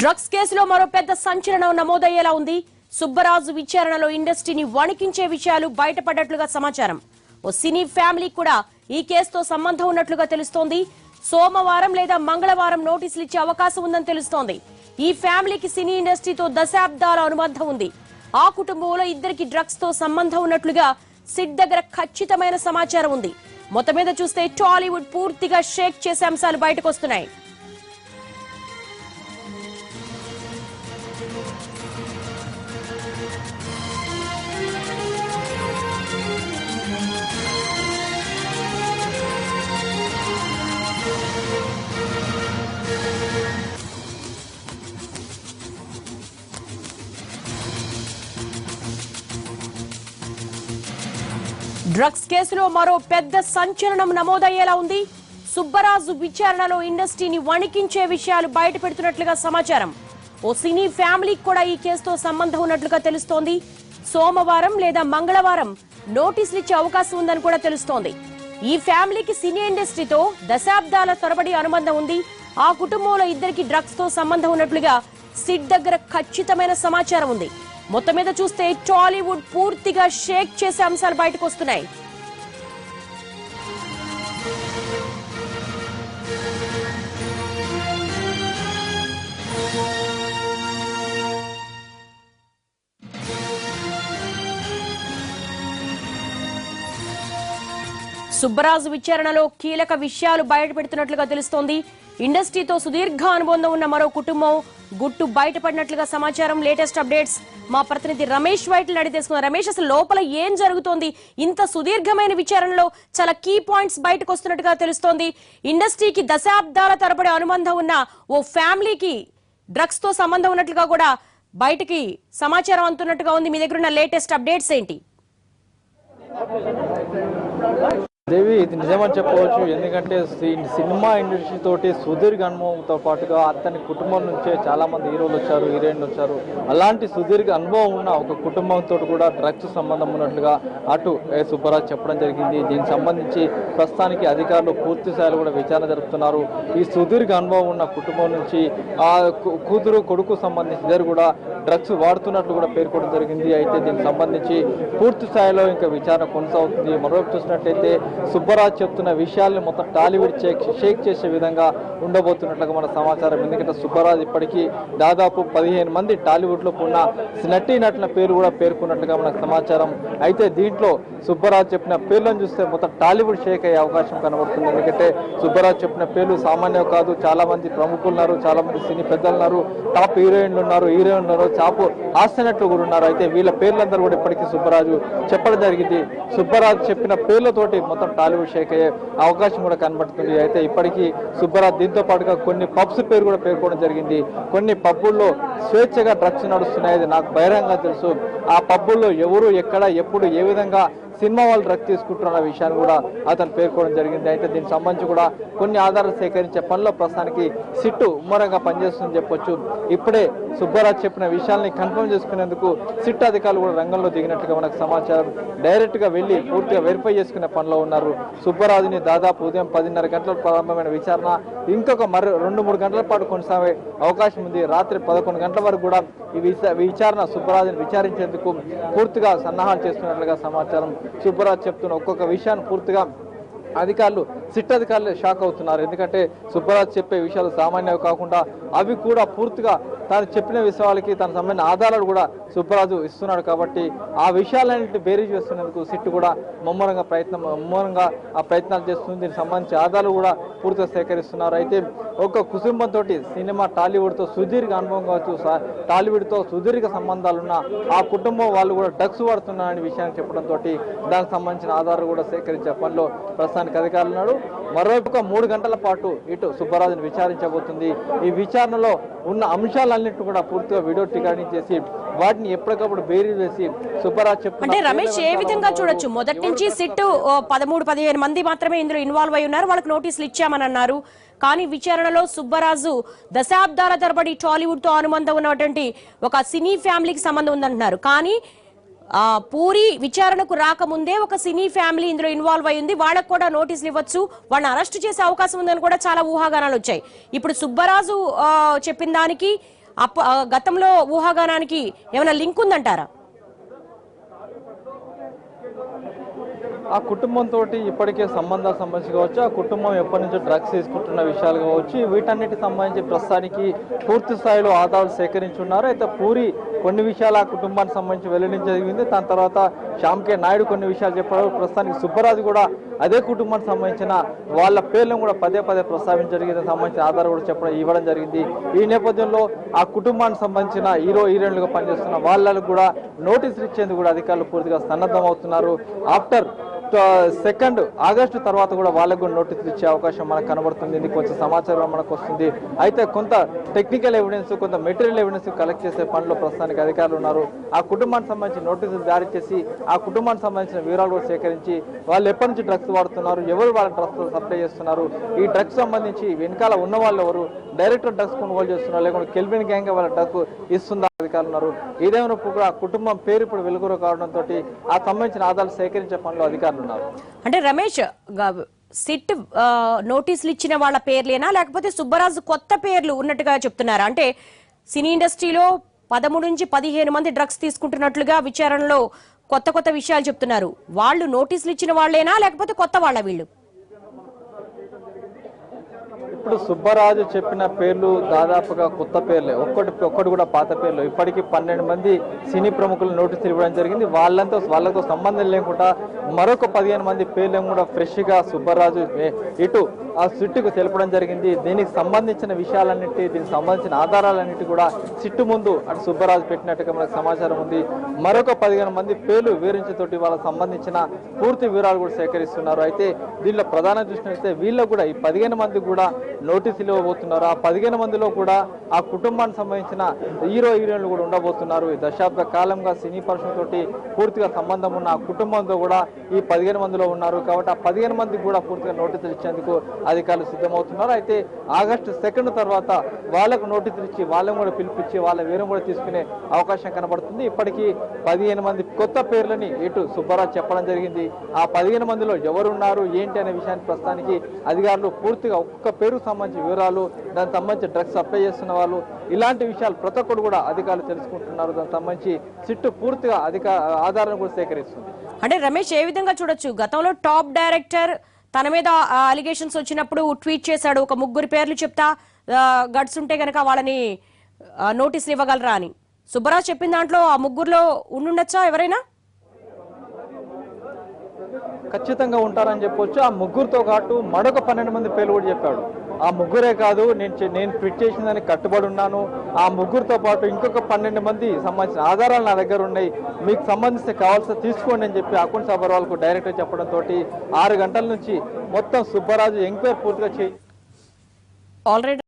Drugs కేసులో మరో పెద్ద సంచలనం నమోదయ్యేలా ఉంది. సుబ్బరాజు విచారణలో ఇండస్ట్రీని వణికించే విషయాలు బయటపడ్డట్లుగా సమాచారం. ఓ సినీ ఫ్యామిలీ కూడా ఈ కేసుతో సంబంధం ఉన్నట్లుగా తెలుస్తోంది. సోమవారం లేదా మంగళవారం నోటీసులు ఇచ్చే అవకాశం ఉందని తెలుస్తోంది. ఈ ఫ్యామిలీకి సినీ ఇండస్ట్రీతో దశాబ్దాల అనుబంధం ఉంది. ఆ కుటుంబంలో ఇద్దరికి డ్రగ్స్తో సంబంధం ఉన్నట్లుగా సిట్ దగ్గర ఖచ్చితమైన సమాచారం ఉంది. మొత్తం మీద చూస్తే టాలీవుడ్ పూర్తిగా షేక్ చేసే అంశాలు బయటకు వస్తున్నాయి. డ్రగ్స్ కేసులో మరో పెద్ద సంచలనం నమోదయ్యేలా ఉంది. సుబ్బరాజు విచారణలో ఇండస్ట్రీని వణికించే విషయాలు బయట పెడుతున్నట్లుగా సమాచారం. ఓ సినీ ఫ్యామిలీకి కూడా ఈ కేసుతో సంబంధం ఉన్నట్లుగా తెలుస్తోంది. సోమవారం లేదా మంగళవారం నోటీసులు ఇచ్చే అవకాశం ఉందని కూడా తెలుస్తోంది. ఈ ఫ్యామిలీకి సినీ ఇండస్ట్రీతో దశాబ్దాల తరబడి అనుబంధం ఉంది. ఆ కుటుంబంలో ఇద్దరికి డ్రగ్స్తో సంబంధం ఉన్నట్లుగా సిట్ దగ్గర ఖచ్చితమైన సమాచారం ఉంది. మొత్తం మీద చూస్తే టాలీవుడ్ పూర్తిగా షేక్ చేసే అంశాలు బయటకు వస్తున్నాయి సుబ్బరాజు విచారణలో కీలక విషయాలు బయటపెడుతున్నట్లుగా తెలుస్తోంది. ఇండస్ట్రీతో సుదీర్ఘ అనుబంధం ఉన్న మరో కుటుంబం. గుట్టు బయటపడినట్లుగా సమాచారం లేటెస్ట్ అప్డేట్స్. మా ప్రతినిధి రమేష్ వైట్ల అడిగి తెలుసుకున్నారు రమేష్ అసలు లోపల ఏం జరుగుతోంది? ఇంత సుదీర్ఘమైన విచారణలో చాలా కీ పాయింట్స్ బయటకు వస్తున్నట్టుగా తెలుస్తోంది. ఇండస్ట్రీకి దశాబ్దాల తరబడి అనుబంధం ఉన్న ఓ ఫ్యామిలీకి డ్రగ్స్తో సంబంధం ఉన్నట్లుగా కూడా బయటికి సమాచారం అందుతున్నట్టుగా ఉంది. మీ దగ్గర ఉన్న లేటెస్ట్ అప్డేట్స్ ఏంటి? దేవి ఇది నిజమని చెప్పవచ్చు. ఎందుకంటే సి- సినిమా ఇండస్ట్రీ తోటి సుదీర్ఘ అనుభవంతో పాటుగా అతని కుటుంబం నుంచే చాలామంది హీరోలు వచ్చారు హీరోయిన్లు వచ్చారు. అలాంటి సుదీర్ఘ అనుభవం ఉన్న ఒక కుటుంబంతో కూడా డ్రగ్స్ సంబంధం ఉన్నట్లుగా అటు ఏ సుబ్బరాజ్ చెప్పడం జరిగింది. దీనికి సంబంధించి ప్రస్తుతానికి అధికారులు పూర్తి స్థాయిలో కూడా విచారణ జరుపుతున్నారు. ఈ సుదీర్ఘ అనుభవం ఉన్న కుటుంబం నుంచి ఆ కు- కూతురు కొడుకు సంబంధించి ఇద్దరు కూడా డ్రగ్స్ వాడుతున్నట్లు కూడా పేర్కొనడం జరిగింది. అయితే దీనికి సంబంధించి పూర్తి స్థాయిలో ఇంకా విచారణ కొనసాగుతుంది. మరోవైపు చూసినట్లయితే సుబ్బరాజ్ చెప్తున్న విషయాల్ని మొత్తం టాలీవుడ్ షేక్ షేక్ చేసే విధంగా ఉండబోతున్నట్లుగా మన సమాచారం. ఎందుకంటే సుబ్బరాజ్ ఇప్పటికీ దాదాపు పదిహేను మంది టాలీవుడ్లో ఉన్న నటీ నటుల పేరు కూడా పేర్కొన్నట్లుగా మనకు సమాచారం. అయితే దీంట్లో సుబ్బరాజ్ చెప్పిన పేర్లను చూస్తే మొత్తం టాలీవుడ్ షేక్ అయ్యే అవకాశం కనబడుతుంది. ఎందుకంటే సుబ్బరాజ్ చెప్పిన పేర్లు సామాన్యం కాదు. చాలా మంది ప్రముఖులు ఉన్నారు. చాలా మంది సినీ పెద్దలు ఉన్నారు. టాప్ హీరోయిన్లు ఉన్నారు. హీరోయిన్లు ఉన్నారు. చాపు హాస్యనట్లు కూడా ఉన్నారు. అయితే వీళ్ళ పేర్లందరూ కూడా ఇప్పటికీ సుబ్బరాజు చెప్పడం జరిగింది. సుబ్బరాజు చెప్పిన పేర్లతోటి మొత్తం టాలీవుడ్ షేక్ అయ్యే అవకాశం కూడా కనబడుతుంది. అయితే ఇప్పటికీ సుబ్బరాజు దీంతో పాటుగా కొన్ని పబ్స్ పేరు కూడా పేర్కోవడం జరిగింది. కొన్ని పబ్బుల్లో స్వేచ్ఛగా డ్రగ్స్ నడుస్తున్నాయి. నాకు బహిరంగంగా తెలుసు. ఆ పబ్బుల్లో ఎవరు ఎక్కడ ఎప్పుడు ఏ విధంగా సినిమా వాళ్ళు డ్రగ్ తీసుకుంటున్న విషయాన్ని కూడా అతను పేర్కోవడం జరిగింది. అయితే దీనికి సంబంధించి కూడా కొన్ని ఆధారాలు సేకరించే పనిలో ప్రస్తుతానికి సిట్టు ఉమ్మరంగా పనిచేస్తుందని చెప్పొచ్చు. ఇప్పుడే సుబ్బారాజ్ చెప్పిన విషయాల్ని కన్ఫర్మ్ చేసుకునేందుకు సిట్ అధికారులు కూడా రంగంలో దిగినట్టుగా మనకు సమాచారం డైరెక్ట్గా వెళ్ళి పూర్తిగా వెరిఫై చేసుకునే పనిలో ఉన్నారు. సుబ్బరాజుని దాదాపు ఉదయం పదిన్నర గంటలకు ప్రారంభమైన విచారణ ఇంకొక మరో రెండు మూడు గంటల పాటు కొనసాగే అవకాశం ఉంది. రాత్రి పదకొండు గంటల వరకు కూడా ఈ విచారణ సుబ్బరాజుని విచారించేందుకు పూర్తిగా సన్నాహాలు చేస్తున్నట్లుగా సమాచారం సుబ్బరాజ్ చెప్తున్న ఒక్కొక్క విషయాన్ని పూర్తిగా అధికారులు సిట్ అధికారులు షాక్ అవుతున్నారు. ఎందుకంటే సుబ్బరాజ్ చెప్పే విషయాలు సామాన్యవి కాకుండా అవి కూడా పూర్తిగా తాను చెప్పిన విషయాలకి తన సంబంధించిన ఆధారాలు కూడా సుబ్బరాజు ఇస్తున్నాడు కాబట్టి ఆ విషయాలన్నింటినీ బేరీజ్ చేస్తున్నందుకు సిట్ కూడా ముమ్మరంగా ప్రయత్నం ముమ్మరంగా ఆ ప్రయత్నాలు చేస్తుంది. దీనికి సంబంధించి ఆధారాలు కూడా పూర్తిగా సేకరిస్తున్నారు. అయితే ఒక కుటుంబంతో సినిమా టాలీవుడ్తో సుదీర్ఘ అనుభవం కావచ్చు టాలీవుడ్తో సుదీర్ఘ సంబంధాలున్న ఆ కుటుంబం వాళ్ళు కూడా డ్రగ్స్ వాడుతున్నారనే విషయాన్ని చెప్పడంతో దానికి సంబంధించిన ఆధారాలు కూడా సేకరించే పనిలో ప్రస్తుతానికి అధికారులు ఉన్నారు. మరోవైపు ఒక మూడు గంటల పాటు ఇటు సుబ్బరాజుని విచారించబోతుంది. ఈ విచారణలో ఉన్న అంశాలన్నింటినీ కూడా పూర్తిగా వీడియో రికార్డింగ్ చేసి వాటిని ఎప్పటికప్పుడు బేరీ వేసి సుబ్బరాజ్ చెప్తున్న అంటే రమేష్ ఏ విధంగా చూడొచ్చు? మొదటి నుంచి సిట్ పదమూడు పదిహేను మంది మాత్రమే ఇందులో ఇన్వాల్వ్ అయి ఉన్నారు. వాళ్ళకి నోటీసులు ఇచ్చామని అన్నారు. కానీ విచారణలో సుబ్బరాజు దశాబ్దాల తరబడి టాలీవుడ్తో అనుబంధం ఉన్నటువంటి ఒక సినీ ఫ్యామిలీకి సంబంధం ఉందంటున్నారు. కానీ ఆ, పూరి విచారణకు రాకముందే ఒక సినీ ఫ్యామిలీ ఇందులో ఇన్వాల్వ్ అయింది వాళ్ళకు కూడా నోటీసులు ఇవ్వచ్చు. వాళ్ళని అరెస్ట్ చేసే అవకాశం ఉందని కూడా చాలా ఊహాగానాలు వచ్చాయి. ఇప్పుడు సుబ్బరాజు చెప్పిన దానికి అప్ప ఆ, గతంలో ఊహాగానానికి ఏమైనా లింక్ ఉందంటారా? ఆ కుటుంబంతో ఇప్పటికే సంబంధాలు సంబంధించి కావచ్చు ఆ కుటుంబం ఎప్పటి నుంచో డ్రగ్స్ తీసుకుంటున్న విషయాలు కావచ్చు వీటన్నిటికి సంబంధించి ప్రస్తుతానికి పూర్తి స్థాయిలో ఆధారాలు సేకరించున్నారు అయితే పూరి కొన్ని విషయాలు ఆ కుటుంబానికి సంబంధించి వెల్లడించడం జరిగింది. దాని తర్వాత శ్యామ్ కే నాయుడు కొన్ని విషయాలు చెప్పారు. ప్రస్తుతానికి సుబ్బరాజు కూడా అదే కుటుంబానికి సంబంధించిన వాళ్ళ పేర్లను కూడా పదే పదే ప్రస్తావించడం జరిగింది. సంబంధించిన ఆధారం కూడా చెప్పడం ఇవ్వడం జరిగింది. ఈ నేపథ్యంలో ఆ కుటుంబానికి సంబంధించిన హీరో హీరోయిన్లుగా పనిచేస్తున్న వాళ్ళకు కూడా నోటీసులు ఇచ్చేందుకు కూడా అధికారులు పూర్తిగా సన్నద్ధం అవుతున్నారు ఆఫ్టర్ సెకండ్ ఆగస్టు తర్వాత కూడా వాళ్ళకు కూడా నోటీసులు ఇచ్చే అవకాశం మనకు కనబడుతుంది. ఇది కొంచెం సమాచారం మనకు వస్తుంది. అయితే కొంత టెక్నికల్ ఎవిడెన్స్ కొంత మెటీరియల్ ఎవిడెన్స్ కలెక్ట్ చేసే పనిలో ప్రస్తుతానికి అధికారులు ఉన్నారు. ఆ కుటుంబానికి సంబంధించి నోటీసులు జారీ చేసి ఆ కుటుంబానికి సంబంధించిన వివరాలు కూడా సేకరించి వాళ్ళు ఎప్పటి నుంచి డ్రగ్స్ వాడుతున్నారు ఎవరు వాళ్ళ డ్రగ్స్ సప్లై చేస్తున్నారు ఈ డ్రగ్స్ సంబంధించి వెనకాల ఉన్న వాళ్ళు ఎవరు డైరెక్ట్ డ్రగ్స్ కొనుగోలు చేస్తున్నారు లేకుంటే కెల్విన్ గ్యాంగ్ వాళ్ళ డ్రగ్ ఇస్తుందా అధికారులు ఉన్నారు. ఏదేమైనప్పుడు కూడా ఆ కుటుంబం పేరు ఇప్పుడు వెలుగురు కావడంతో ఆ సంబంధించిన ఆధారాలు సేకరించే పనిలో అధికారులు అంటే రమేష్ గ- సిట్ నోటీసులు ఇచ్చిన వాళ్ళ పేర్లేనా? లేకపోతే సుబ్బరాజు కొత్త పేర్లు ఉన్నట్టుగా చెప్తున్నారా? అంటే సినీ ఇండస్ట్రీలో పదమూడు నుంచి పదిహేను మంది డ్రగ్స్ తీసుకుంటున్నట్లుగా విచారణలో కొత్త కొత్త విషయాలు చెప్తున్నారు. వాళ్ళు నోటీసులు ఇచ్చిన వాళ్ళేనా? లేకపోతే కొత్త వాళ్ళ వీళ్ళు? ఇప్పుడు సుబ్బరాజు చెప్పిన పేర్లు దాదాపుగా కొత్త పేర్లే. ఒక్కటి ఒక్కటి కూడా పాత పేర్లు. ఇప్పటికీ పన్నెండు మంది సినీ ప్రముఖులు నోటీసులు ఇవ్వడం జరిగింది. వాళ్ళంతా వాళ్ళతో సంబంధం లేకుండా మరొక పదిహేను మంది పేర్లను కూడా ఫ్రెష్గా సుబ్బరాజు ఇటు ఆ సిట్టుకు తెలపడం జరిగింది. దీనికి సంబంధించిన విషయాలన్నిటి దీనికి సంబంధించిన ఆధారాలన్నిటి కూడా సిట్టు ముందు అటు సుబ్బరాజు పెట్టినట్టుగా మనకు సమాచారం ఉంది. మరొక పదిహేను మంది పేర్లు వివరించతోటి వాళ్ళకి సంబంధించిన పూర్తి వివరాలు కూడా సేకరిస్తున్నారు. అయితే దీనిలో ప్రధాన చూసినట్లయితే వీళ్ళకు కూడా ఈ పదిహేను మంది కూడా నోటీసులు ఇవ్వబోతున్నారు. ఆ పదిహేను మందిలో కూడా ఆ కుటుంబానికి సంబంధించిన హీరో హీరోయిన్లు కూడా ఉండబోతున్నారు. ఈ దశాబ్ద కాలంగా సినీ పరిశ్రమ తోటి పూర్తిగా సంబంధం ఉన్న ఆ కుటుంబంతో కూడా ఈ పదిహేను మందిలో ఉన్నారు. కాబట్టి ఆ పదిహేను మందికి కూడా పూర్తిగా నోటీసులు ఇచ్చేందుకు అధికారులు సిద్ధమవుతున్నారు. అయితే ఆగస్టు సెకండ్ తర్వాత వాళ్ళకు నోటీసులు ఇచ్చి వాళ్ళని కూడా పిలిపించి వాళ్ళ వేరం కూడా తీసుకునే అవకాశం కనబడుతుంది. ఇప్పటికీ పదిహేను మంది కొత్త పేర్లని ఇటు సుబ్బారావు చెప్పడం జరిగింది. ఆ పదిహేను మందిలో ఎవరున్నారు? ఏంటి అనే విషయాన్ని ప్రస్తుతానికి అధికారులు పూర్తిగా ఒక్క పేరు సంబంధించి వివరాలు దానికి సంబంధించి డ్రగ్స్ సప్లై చేస్తున్న వాళ్ళు ఇలాంటి విషయాలు ప్రతి ఒక్కరు కూడా అధికారులు తెలుసుకుంటున్నారు. దానికి సంబంధించి సిట్టు పూర్తిగా అధిక ఆధారాన్ని కూడా సేకరిస్తుంది. అంటే రమేష్ ఏ విధంగా చూడొచ్చు? గతంలో టాప్ డైరెక్టర్ తన మీద అలిగేషన్స్ వచ్చినప్పుడు ట్వీట్ చేశాడు. ఒక ముగ్గురు పేర్లు చెప్తా గడ్స్ ఉంటే గనక వాళ్ళని నోటీసులు ఇవ్వగలరా అని. సుబ్బరాజ్ చెప్పిన దాంట్లో ఆ ముగ్గురులో ఉండుండొచ్చా ఎవరైనా? ఖచ్చితంగా ఉంటారని చెప్పొచ్చు. ఆ ముగ్గురుతో పాటు మరొక పన్నెండు మంది పేర్లు కూడా చెప్పాడు. ఆ ముగ్గురే కాదు నేను చే- నేను ట్వీట్ చేసిందని దానికి కట్టుబడి ఉన్నాను. ఆ ముగ్గురితో పాటు ఇంకొక పన్నెండు మంది సంబంధించిన ఆధారాలు నా దగ్గర ఉన్నాయి. మీకు సంబంధిస్తే కావాల్సిన తీసుకోండి అని చెప్పి అకౌంట్ సబర్వాల్కు డైరెక్ట్గా చెప్పడంతో ఆరు గంటల నుంచి మొత్తం సుబ్బరాజు ఎంక్వైరీ పూర్తిగా చేయి. ఆల్రెడీ